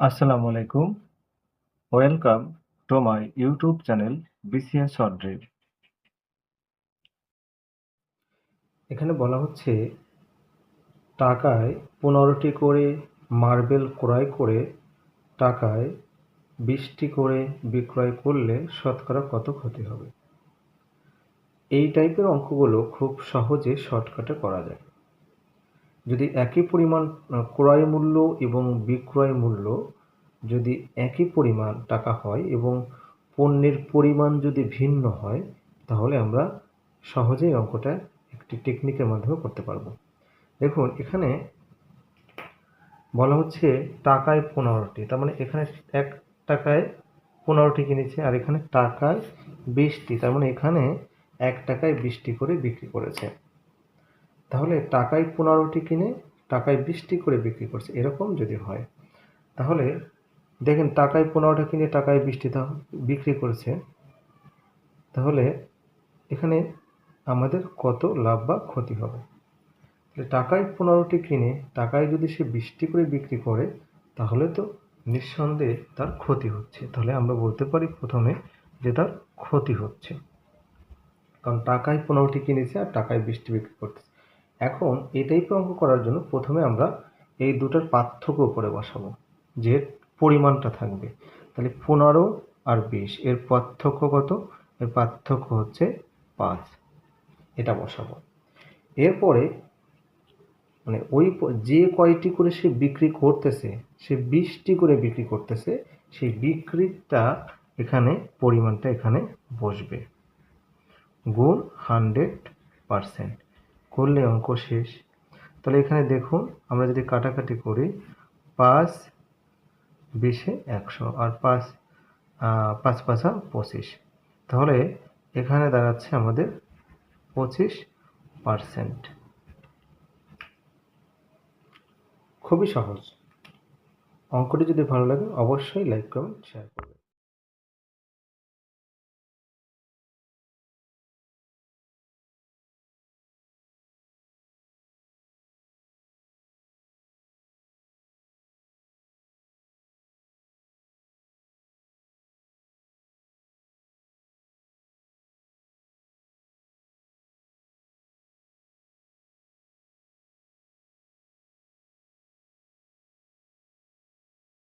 আসসালামু আলাইকুম। Welcome to my YouTube channel BCS short drill এখানে বলা হচ্ছে, টাকায় পনেরোটি করে মার্বেল ক্রয় করে টাকায় বিশটি করে বিক্রয় করলে শতকরা কত ক্ষতি হবে? এই টাইপের অঙ্কগুলো খুব সহজে শর্টকাটে করা যায়। যদি একই পরিমাণ ক্রয় মূল্য এবং বিক্রয় মূল্য যদি একই পরিমাণ টাকা হয় এবং পণ্যের পরিমাণ যদি ভিন্ন হয়, তাহলে আমরা সহজেই অঙ্কটা একটি টেকনিকের মাধ্যমে করতে পারব। দেখুন, এখানে বলা হচ্ছে টাকায় পনেরোটি। তার মানে এখানে এক টাকায় পনেরোটি কিনেছে আর এখানে টাকায় বিশটি। তার মানে এখানে এক টাকায় বিশটি করে বিক্রি করেছে। তাহলে টাকায় পনেরোটি কিনে টাকায় বিশটি করে বিক্রি করছে, এরকম যদি হয়, তাহলে দেখেন টাকায় পনেরোটা কিনে টাকায় বিশটি বিক্রি করেছে, তাহলে এখানে আমাদের কত লাভ বা ক্ষতি হবে? তাহলে টাকায় পনেরোটি কিনে টাকায় যদি সে বিশটি করে বিক্রি করে, তাহলে তো নিঃসন্দেহে তার ক্ষতি হচ্ছে। তাহলে আমরা বলতে পারি প্রথমে যে তার ক্ষতি হচ্ছে। কারণ টাকায় পনেরোটি কিনেছে আর টাকায় বিশটি বিক্রি করতেছে। এখন এই টাইপের অঙ্ক করার জন্য প্রথমে আমরা এই দুটার পার্থক্য করে বসাবো, যে পরিমাণটা থাকবে। তাহলে পনেরো আর বিশ, এর পার্থক্য কত? এর পার্থক্য হচ্ছে পাঁচ। এটা বসাবো। এরপরে মানে ওই যে কয়টি করে সে বিক্রি করতেছে, সে বিশটি করে বিক্রি করতেছে, সেই বিক্রিটা এখানে পরিমাণটা এখানে বসবে। গুণ হান্ড্রেড পারসেন্ট। করলে অঙ্ক শেষ। তাহলে এখানে দেখুন, আমরা যদি কাটাকাটি করি, পাঁচ বিশে একশো আর পাঁচ পাঁচ পাঁচা পঁচিশ। তাহলে এখানে দাঁড়াচ্ছে আমাদের পঁচিশ পারসেন্ট। খুবই সহজ। অঙ্কটি যদি ভালো লাগে, অবশ্যই লাইক, কমেন্ট শেয়ার করবেন।